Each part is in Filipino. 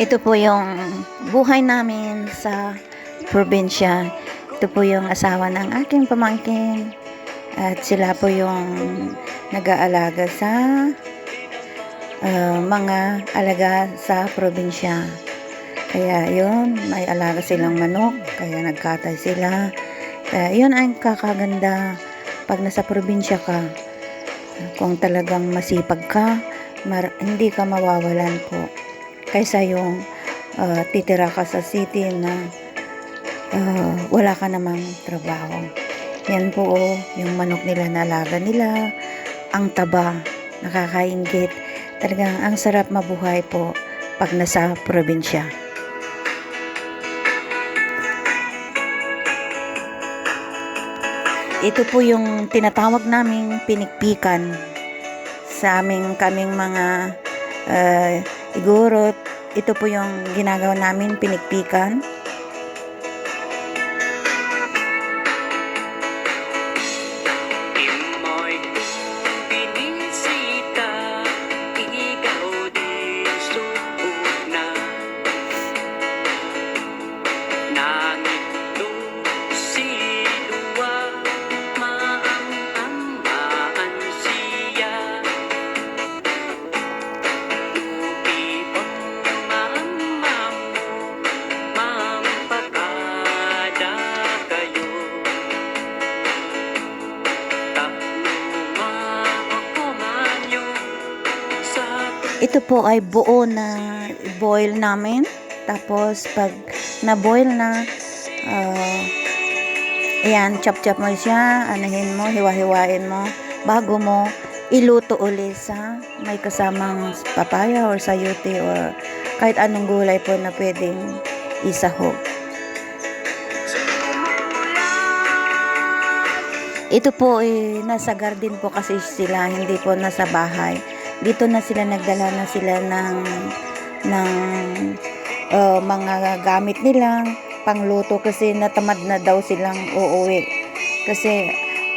Ito po yung buhay namin sa probinsya. Ito po yung asawa ng aking pamangkin. At sila po yung nag-aalaga sa ah, mga alaga sa probinsya. Kaya yun, may alaga silang manok. Kaya nagkatay sila. Kaya yun ang kakaganda pag nasa probinsya ka. Kung talagang masipag ka, mar- hindi ka mawawalan po kaysa yung ah, titira ka sa city na ah, wala ka namang trabaho. Yan po oh, yung manok nila na alaga nila, ang taba, nakakaingit. Talagang ang sarap mabuhay po pag nasa probinsya. Ito po yung tinatawag naming pinikpikan sa aming kaming mga uh, igurot. Ito po yung ginagawa namin pinikpikan. Ito po ay buo na boil namin. Tapos pag na-boil na, uh, ayan, chop-chop mo siya, anahin mo, hiwa-hiwain mo, bago mo iluto uli sa may kasamang papaya or sayuti or kahit anong gulay po na pwedeng isahog. Ito po eh, nasa garden po kasi sila, hindi po nasa bahay. Dito na sila nagdala na sila ng ng uh, mga gamit nilang pangluto kasi natamad na daw silang uuwi. Kasi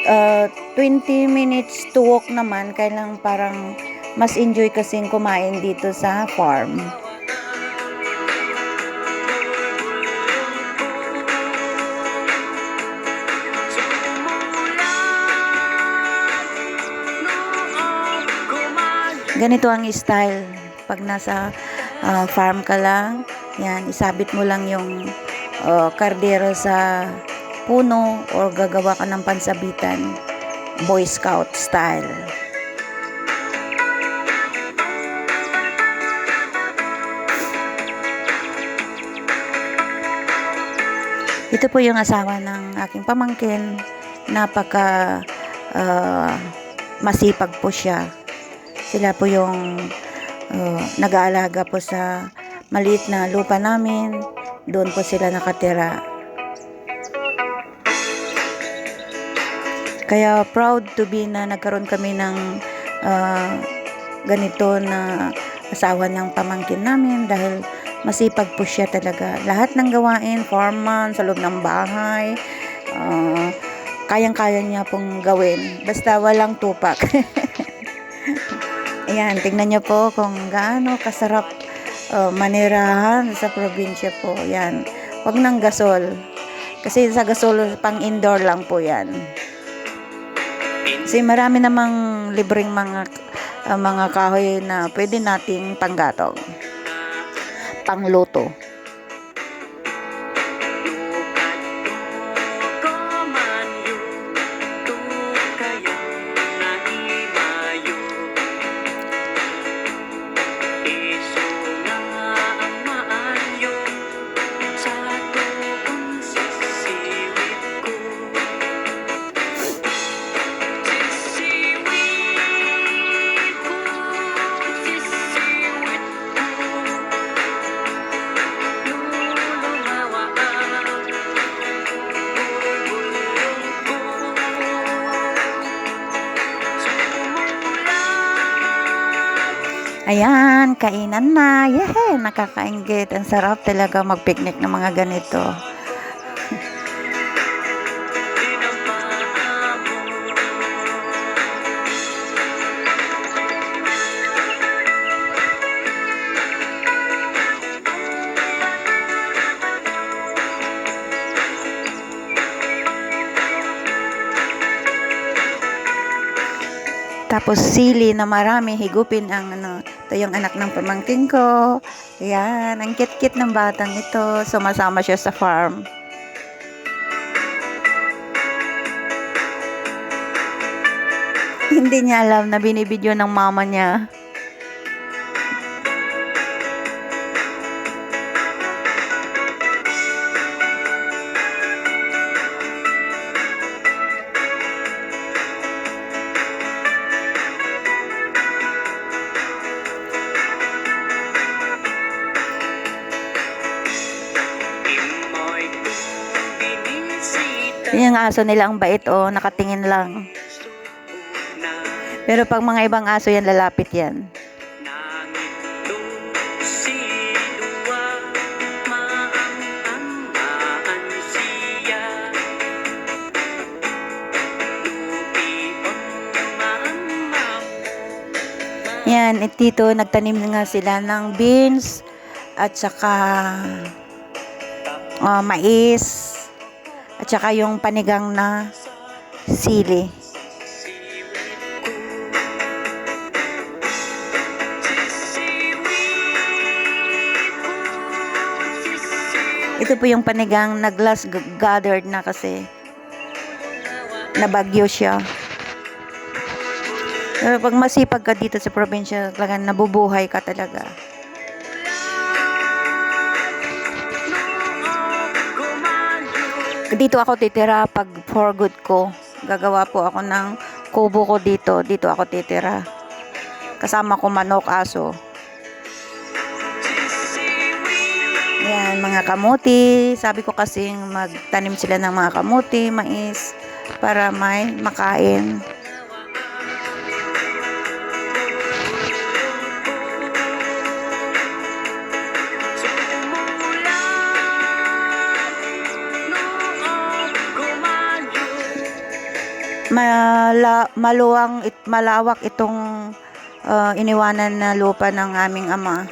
uh, 20 minutes to walk naman, kailang parang mas enjoy kasing kumain dito sa farm. Ganito ang style pag nasa uh, farm ka lang. Yan, isabit mo lang yung uh, kardero sa puno or gagawa ka ng pansabitan. Boy Scout style. Ito po yung asawa ng aking pamangkin. Napaka uh, masipag po siya. Sila po yung uh, nag-aalaga po sa maliit na lupa namin. Doon po sila nakatira. Kaya proud to be na nagkaroon kami ng uh, ganito na asawa ng pamangkin namin dahil masipag po siya talaga. Lahat ng gawain, foreman, sa loob ng bahay, uh, kayang-kaya niya pong gawin. Basta walang tupak. Ayan, tingnan niyo po kung gaano kasarap uh, manirahan sa probinsya po. Yan. Huwag ng gasol. Kasi sa gasol, pang indoor lang po yan. Kasi marami namang libreng mga uh, mga kahoy na pwede nating panggatong. Pangluto. Ayan, kainan na. Yehe, nakakaingit. Ang sarap talaga mag-picnic ng mga ganito. Tapos sili na marami higupin ang ano, ito yung anak ng pamangkin ko. Ayan, ang kit-kit ng batang ito. Sumasama siya sa farm. Hindi niya alam na binibidyo ng mama niya. Binisita Yung aso nila ang bait oh, nakatingin lang. Pero pag mga ibang aso yan, lalapit yan. Yan, at dito nagtanim nga sila ng beans at saka ah, mais at saka yung panigang na sili. Ito po yung panigang na glass gathered na kasi nabagyo siya. Pero pag masipag ka dito sa probinsya, talagang nabubuhay ka talaga. Dito ako titira pag for good ko. Gagawa po ako ng kubo ko dito. Dito ako titira. Kasama ko manok, aso. Yan, mga kamuti. Sabi ko kasi magtanim sila ng mga kamuti, mais, para may makain. Mala, maluwang, it, malawak itong uh, iniwanan na lupa ng aming ama.